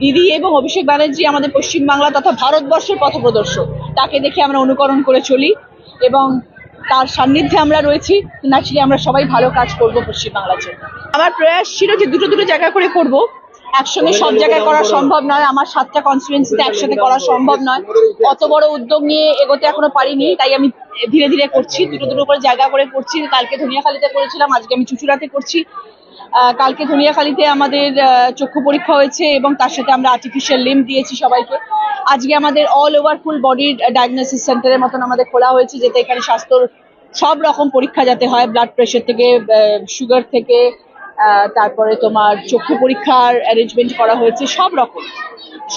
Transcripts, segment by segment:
দিদি এবং অভিষেক ব্যানার্জি আমাদের পশ্চিমবাংলা তথা ভারতবর্ষের পথপ্রদর্শক। তাকে দেখে আমরা অনুকরণ করে চলি এবং তার সান্নিধ্যে আমরা রয়েছি। ন্যাচুরালি আমরা সবাই ভালো কাজ করব পশ্চিমবাংলার জন্য। আমার প্রয়াস ছিল যে দুটো দুটো জায়গা করে করব। একসঙ্গে সব জায়গায় করা সম্ভব নয়। আমার সাতটা কনস্টিটুয়েন্সিতে একসাথে করা সম্ভব নয়। অত বড় উদ্যোগ নিয়ে এগোতে এখনও পারিনি, তাই আমি ধীরে ধীরে করছি। দুটো দুটো করে জায়গা করে করছি। কালকে ধনিয়াখালীতে করেছিলাম, আজকে আমি চুচুড়াতে করছি। কালকে ধনিয়াখালীতে আমাদের চক্ষু পরীক্ষা হয়েছে এবং তার সাথে আমরা আর্টিফিশিয়াল লিম দিয়েছি সবাইকে। আজকে আমাদের অল ওভার ফুল বডির ডায়াগনোসিস সেন্টারের মতন আমাদের খোলা হয়েছে, যাতে এখানে স্বাস্থ্যর সব রকম পরীক্ষা যাতে হয় ব্লাড প্রেশার থেকে সুগার থেকে তারপরে তোমার চক্ষু পরীক্ষার অ্যারেঞ্জমেন্ট করা হয়েছে, সব রকম।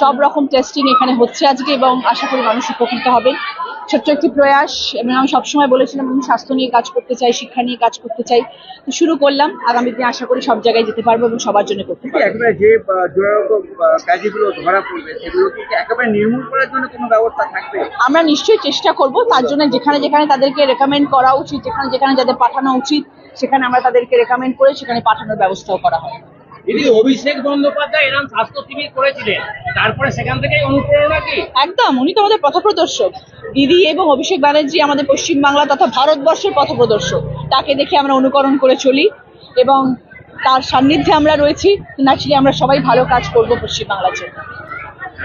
সব রকম টেস্টিং এখানে হচ্ছে আজকে এবং আশা করি মানুষ উপকৃত হবেন। ছোট্ট একটি প্রয়াস এবং আমি সবসময় বলেছিলাম আমি স্বাস্থ্য নিয়ে কাজ করতে চাই শিক্ষা নিয়ে কাজ করতে চাই। তো শুরু করলাম। আগামী দিনে আশা করি সব জায়গায় যেতে পারব এবং সবার জন্য করতে পারব। একেবারে যে ধরা পড়বে সেগুলোকে কি একেবারে নির্মূল করার জন্য কোনো ব্যবস্থা থাকবে? আমরা নিশ্চয়ই চেষ্টা করব তার জন্য যেখানে যেখানে তাদেরকে রেকমেন্ড করা উচিত যেখানে যেখানে যাদের পাঠানো উচিত সেখানে আমরা তাদেরকে রেকমেন্ড করে সেখানে পাঠানোর ব্যবস্থাও করা হয়। দিদি অভিষেক বন্দ্যোপাধ্যায় এরকম স্বাস্থ্য শিবির করেছিলেন। তারপরে সেখান থেকেই অনুপ্রেরণা কি? একদম উনি তো আমাদের পথপ্রদর্শক। দিদি এবং অভিষেক ব্যানার্জি আমাদের পশ্চিমবাংলা তথা ভারতবর্ষের পথপ্রদর্শক। তাকে দেখে আমরা অনুকরণ করে চলি এবং তার সান্নিধ্যে আমরা রয়েছি। ন্যাচুরালি আমরা সবাই ভালো কাজ করব পশ্চিমবাংলার জন্য।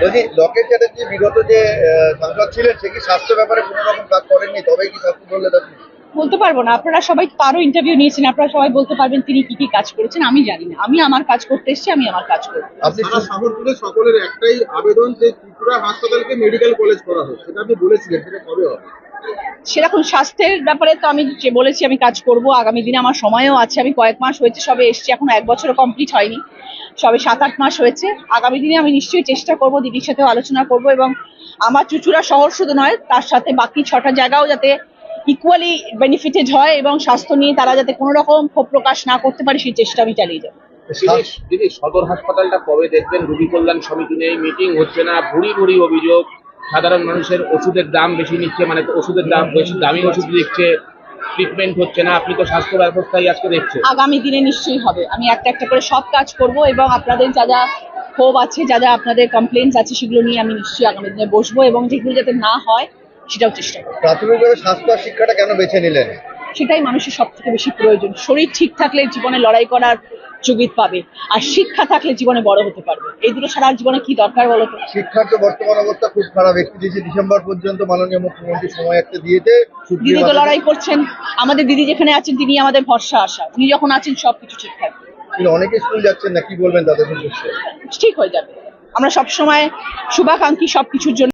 বলছি লকেট চ্যাটার্জি বিগত যে আহ, সাংসদ ছিলেন সে কি স্বাস্থ্য ব্যাপারে কোনো রকম কাজ করেননি? তবেই কি স্বাস্থ্য বললে আপনি? বলতে পারব না। আপনারা সবাই তারও ইন্টারভিউ নিয়েছেন আপনারা সবাই বলতে পারবেন তিনি কি কি কাজ করেছেন আমি জানি না। আমি আমার কাজ করতে এসেছি আমি আমার কাজ করব। আপনি সারা শহর জুড়ে সকলের একটাই আবেদন যে ত্রিপুরা হাসপাতালকে মেডিকেল কলেজ করা হোক সেটা আপনি বলেছিলেন সেটা কবে হবে? সেরকম স্বাস্থ্যের ব্যাপারে তো আমি যে বলেছি আমি কাজ করব আগামী দিনে আমার সময়ও আছে আমি কয়েক মাস হয়েছে সবে এসছি এখন এক বছরও কমপ্লিট হয়নি সবে সাত আট মাস হয়েছে। আগামী দিনে আমি নিশ্চয়ই চেষ্টা করব দিদির সাথেও আলোচনা করব এবং আমার চুচুড়া শহর শুধু নয় তার সাথে বাকি ছটা জায়গাও যাতে ইকুয়ালি বেনিফিটেড হয় এবং স্বাস্থ্য নিয়ে তারা যাতে কোনো রকম ক্ষোভ প্রকাশ না করতে পারে সেই চেষ্টা আমি চালিয়ে যাব। দিদি সদর হাসপাতালটা কবে দেখবেন? রোগী কল্যাণ সমিতি নেই মিটিং হচ্ছে না ভুড়ি ভুড়ি অভিযোগ। সাধারণ মানুষের ওষুধের দাম বেশি নিচ্ছে মানে ওষুধের দাম বেশি দামি ওষুধ দিচ্ছে ট্রিটমেন্ট হচ্ছে না আপনি তো স্বাস্থ্য ব্যবস্থায় আজকে দেখছেন। আগামী দিনে নিশ্চয়ই হবে। আমি একটা একটা করে সব কাজ করব এবং আপনাদের যা যা ক্ষোভ আছে যা যা আপনাদের কমপ্লেন্টস আছে সেগুলো নিয়ে আমি নিশ্চয়ই আগামী দিনে বসবো এবং যেগুলো যাতে না হয় সেটাও চেষ্টা করব। প্রাথমিকভাবে স্বাস্থ্য আর শিক্ষাটা কেন বেছে নিলেন? সেটাই মানুষের সব থেকে বেশি প্রয়োজন। শরীর ঠিক থাকলে জীবনে লড়াই করার যোগিত পাবে আর শিক্ষা থাকলে জীবনে বড় হতে পারবে। এই দুটো সারা জীবনে কি দরকার বলো তো? শিক্ষার তো বর্তমান অবস্থা খুব খারাপ। একত্রিশে ডিসেম্বর পর্যন্ত মাননীয় মুখ্যমন্ত্রী সময় একটা দিয়েছে দিদি তো লড়াই করছেন। আমাদের দিদি যেখানে আছেন তিনি আমাদের ভরসা আশা। উনি যখন আছেন সবকিছু ঠিক থাকবে। অনেকে স্কুল যাচ্ছেন না কি বলবেন তাদের উদ্দেশ্যে? ঠিক হয়ে যাবে। আমরা সবসময় শুভাকাঙ্ক্ষী সবকিছুর জন্য